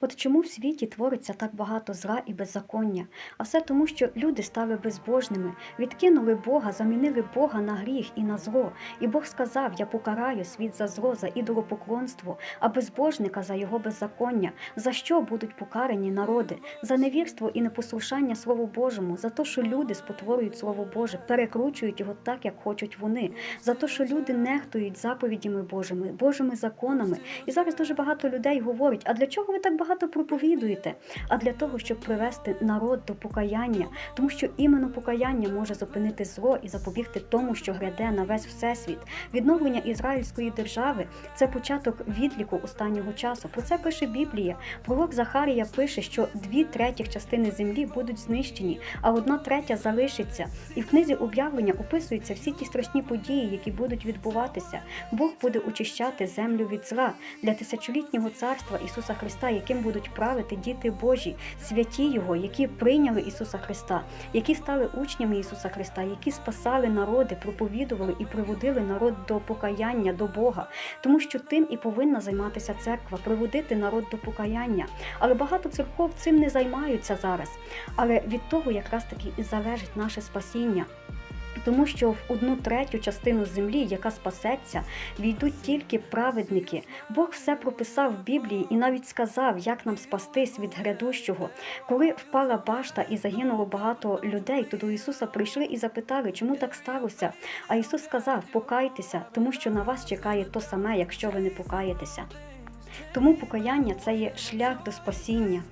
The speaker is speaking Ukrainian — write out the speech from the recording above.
От чому в світі твориться так багато зла і беззаконня? А все тому, що люди стали безбожними, відкинули Бога, замінили Бога на гріх і на зло. І Бог сказав: Я покараю світ за зло, за ідолопоклонство, а безбожника за його беззаконня. За що будуть покарані народи? За невірство і непослушання Слову Божому, за те, що люди спотворюють Слово Боже, перекручують його так, як хочуть вони, за те, що люди нехтують заповідями Божими, Божими законами. І зараз дуже багато людей говорять: а для чого ви так багато проповідуєте? А для того, щоб привести народ до покаяння, тому що іменно покаяння може зупинити зло і запобігти тому, що гряде на весь всесвіт. Відновлення ізраїльської держави це початок відліку останнього часу. Про це пише Біблія. Пророк Захарія пише, що дві третіх частини землі будуть знищені, а одна третя залишиться. І в книзі об'явлення описуються всі ті страшні події, які будуть відбуватися. Бог буде очищати землю від зла для тисячолітнього царства Ісуса Христа, яким будуть правити діти Божі, святі Його, які прийняли Ісуса Христа, які стали учнями Ісуса Христа, які спасали народи, проповідували і приводили народ до покаяння, до Бога. Тому що тим і повинна займатися церква, приводити народ до покаяння. Але багато церков цим не займаються зараз. Але від того якраз таки і залежить наше спасіння. Тому що в одну третю частину землі, яка спасеться, війдуть тільки праведники. Бог все прописав в Біблії і навіть сказав, як нам спастись від грядущого. Коли впала башта і загинуло багато людей, то до Ісуса прийшли і запитали, чому так сталося. А Ісус сказав: покайтеся, тому що на вас чекає то саме, якщо ви не покаєтеся. Тому покаяння це є шлях до спасіння.